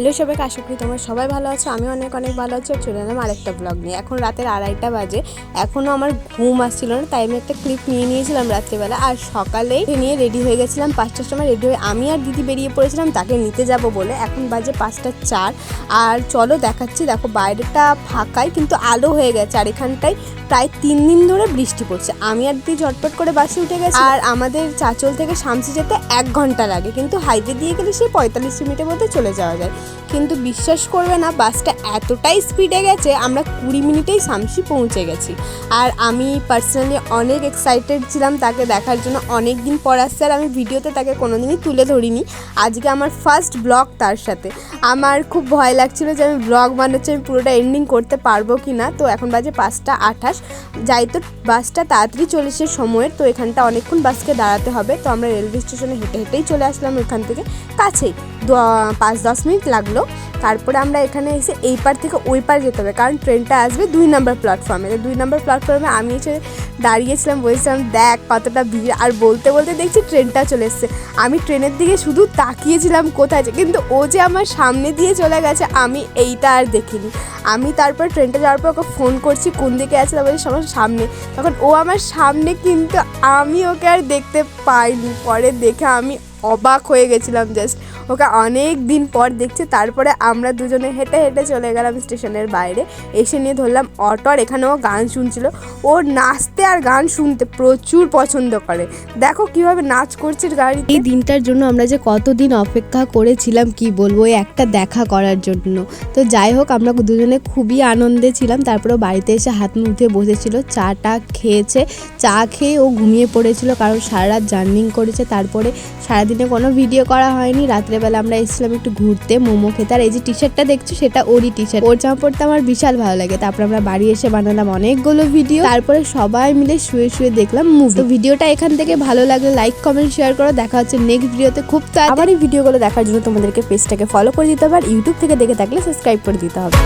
Hello সবাইকে, আশা করি তোমরা সবাই ভালো আছো। আমি অনেক অনেক ভালো আছি। আর চলে এলাম আরেকটা ব্লগ নিয়ে। এখন রাতের আড়াইটা বাজে। এখনও আমার ঘুম আসছিল না, তাই আমি একটা ক্লিপ নিয়ে নিয়েছিলাম রাত্রেবেলা। আর সকালে নিয়ে রেডি হয়ে গেছিলাম পাঁচটার সময় রেডি হয়ে আমি আর দিদি বেরিয়ে পড়েছিলাম, তাকে নিতে যাব বলে। এখন বাজে পাঁচটা চার। আর চলো দেখাচ্ছি, দেখো বাইরেটা ফাঁকাই, কিন্তু আলো হয়ে গেছে। আর এখানটায় প্রায় তিন দিন ধরে বৃষ্টি পড়ছে। আমি আর দিদি ঝটপট করে বাসে উঠে গেছি। আর আমাদের চাচল থেকে শামসি যেতে এক ঘণ্টা লাগে। কিন্তু হাইওয়ে দিয়ে গেলে সেই পঁয়তাল্লিশ মিনিটের মধ্যে চলে যাওয়া যায়। কিন্তু বিশ্বাস করবে না, বাসটা এতটাই স্পিডে গেছে, আমরা কুড়ি মিনিটেই শামসি পৌঁছে গেছি। আর আমি পার্সোনালি অনেক এক্সাইটেড ছিলাম তাকে দেখার জন্য। অনেক দিন পর আসছে আর আমি ভিডিওতে তাকে কোনোদিনই তুলে ধরিনি। আজকে আমার ফার্স্ট ব্লগ তার সাথে। আমার খুব ভয় লাগছিল যে আমি ব্লগ বানাচ্ছি, আমি পুরোটা এন্ডিং করতে পারব কি না তো এখন বাজে পাঁচটা আঠাশ। যাই তো, বাসটা তাড়াতাড়ি চলেছে সময়ের, তো এখানটা অনেকক্ষণ বাসকে দাঁড়াতে হবে। তো আমরা রেলওয়ে স্টেশনে হেঁটে হেঁটেই চলে আসলাম ওখান থেকে কাছেই। পাঁচ, দশ মিনিট লাগল। তারপরে আমরা এখানে এসে এই পার থেকে ওই পার যেতে হবে, কারণ ট্রেনটা আসবে দুই নম্বর প্ল্যাটফর্মে দুই নম্বর প্ল্যাটফর্মে আমি এসে দাঁড়িয়েছিলাম, বলছিলাম, দেখ, কতটা ভিড়। আর বলতে বলতে দেখছি ট্রেনটা চলে এসছে। আমি ট্রেনের দিকে শুধু তাকিয়েছিলাম কোথায় কিন্তু ও যে আমার সামনে দিয়ে চলে গেছে, আমি এইটা আর দেখিনি। আমি তারপর ট্রেনটা যাওয়ার পর ওকে ফোন করছি, কোন দিকে আছে? তারপরে আমার সামনে। তখন ও আমার সামনে কিন্তু আমি ওকে আর দেখতে পাইনি। পরে দেখে আমি অবাক হয়ে গেছিলাম জাস্ট ওকে অনেক দিন পর দেখছি, তারপরে আমরা দুজনে হেঁটে হেঁটে চলে গেলাম স্টেশনের বাইরে। এসে নিয়ে ধরলাম অটোর এখানেও গান শুনছিল। ও নাচতে আর গান শুনতে প্রচুর পছন্দ করে। দেখো কীভাবে নাচ করছে গাড়ি এই দিনটার জন্য আমরা যে কতদিন অপেক্ষা করেছিলাম, কি বলব ওই একটা দেখা করার জন্য। তো যাই হোক, আমরা দুজনে খুবই আনন্দে ছিলাম। তারপরে বাড়িতে এসে হাত মুখ ধুয়ে বসেছিল চাটা খেয়েছে। চা খেয়ে ও ঘুমিয়ে পড়েছিল, কারণ সারা রাত জার্নিং করেছে। তারপরে সারাদিনে কোনো ভিডিও করা হয়নি। রাত্রেবেলা আমরা এসেছিলাম একটু ঘুরতে, মোমো খেতে। আর এই যে টি শার্টটা দেখছ, সেটা ওরই টি শার্ট ওর জামা পড়তে আমার বিশাল ভালো লাগে। তারপর আমরা বাড়ি এসে বানালাম অনেকগুলো ভিডিও তারপরে সবাই মিলে শুয়ে শুয়ে দেখলাম মুভি তো ভিডিওটা এখান থেকে ভালো লাগলে লাইক কমেন্ট শেয়ার করো। দেখা হচ্ছে নেক্সট ভিডিওতে খুব তাড়াতাড়ি। আবার এই ভিডিওগুলো দেখার জন্য তোমাদেরকে পেজটাকে ফলো করে দিতে হবে। আর ইউটিউব থেকে দেখে থাকলে সাবস্ক্রাইব করে দিতে হবে।